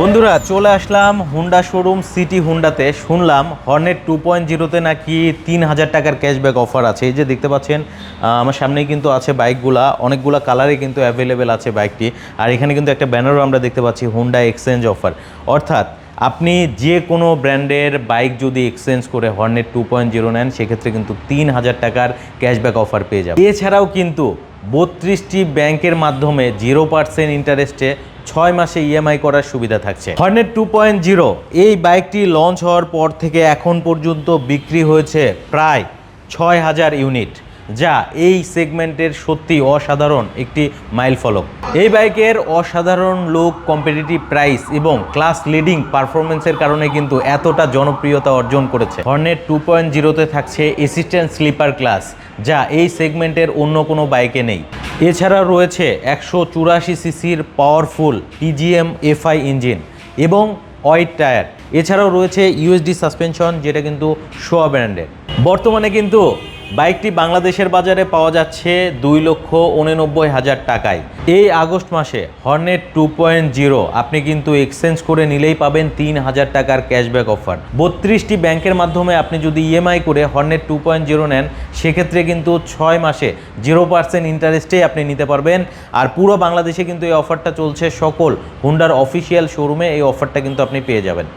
বন্ধুরা, চলে আসলাম হুন্ডা শোরুম সিটি হুন্ডাতে শুনলাম হর্নেট টু পয়েন্ট জিরোতে নাকি তিন হাজার টাকার ক্যাশব্যাক অফার আছে। এই যে দেখতে পাচ্ছেন আমার সামনেই কিন্তু আছে বাইকগুলা অনেকগুলা কালারে কিন্তু অ্যাভেলেবেল আছে বাইকটি আর এখানে কিন্তু একটা ব্যানারও আমরা দেখতে পাচ্ছি হুন্ডা এক্সচেঞ্জ অফার অর্থাৎ আপনি যে কোনো ব্র্যান্ডের বাইক যদি এক্সচেঞ্জ করে হর্নেট টু পয়েন্ট জিরো নেন, সেক্ষেত্রে কিন্তু তিন হাজার টাকার ক্যাশব্যাক অফার পেয়ে যাবেন। এছাড়াও কিন্তু বত্রিশটি ব্যাংকের মাধ্যমে জিরো পার্সেন্ট ইন্টারেস্টে ছয় মাসে ইএমআই করার সুবিধা থাকছে। হর্নেট টু পয়েন্ট জিরো, এই বাইকটি লঞ্চ হওয়ার পর থেকে এখন পর্যন্ত বিক্রি হয়েছে প্রায় ছয় হাজার ইউনিট। যা এই সেগমেন্টের সত্যি অসাধারণ একটি মাইল ফলক। এই বাইকের অসাধারণ লুক কম্পিটিটিভ প্রাইস এবং ক্লাস লিডিং পারফরমেন্সের কারণে কিন্তু এতটা জনপ্রিয়তা অর্জন করেছে। হর্নেট টু পয়েন্ট জিরোতে থাকছে অ্যাসিস্ট্যান্ট স্লিপার ক্লাস যা এই সেগমেন্টের অন্য কোনো বাইকে নেই। এছাড়া রয়েছে একশো চুরাশি সিসির পাওয়ারফুল পিজিএম এফআই ইঞ্জিন এবং অয়েড টায়ার এছাড়াও রয়েছে ইউএসডি সাসপেনশন যেটা কিন্তু শোয়া ব্র্যান্ডের বর্তমানে কিন্তু বাইকটি বাংলাদেশের বাজারে পাওয়া যাচ্ছে দুই লক্ষ উননব্বই হাজার টাকায়। এই আগস্ট মাসে হর্নেট টু পয়েন্ট জিরো আপনি কিন্তু এক্সচেঞ্জ করে নিলেই পাবেন তিন হাজার টাকার ক্যাশব্যাক অফার। বত্রিশটি ব্যাংকের মাধ্যমে আপনি যদি ইএমআই করে হর্নেট টু পয়েন্ট জিরো নেন, সেক্ষেত্রে কিন্তু ছয় মাসে জিরো পার্সেন্ট ইন্টারেস্টেই আপনি নিতে পারবেন। আর পুরো বাংলাদেশে কিন্তু এই অফারটা চলছে সকল হুন্ডার অফিসিয়াল শোরুমে এই অফারটা কিন্তু আপনি পেয়ে যাবেন।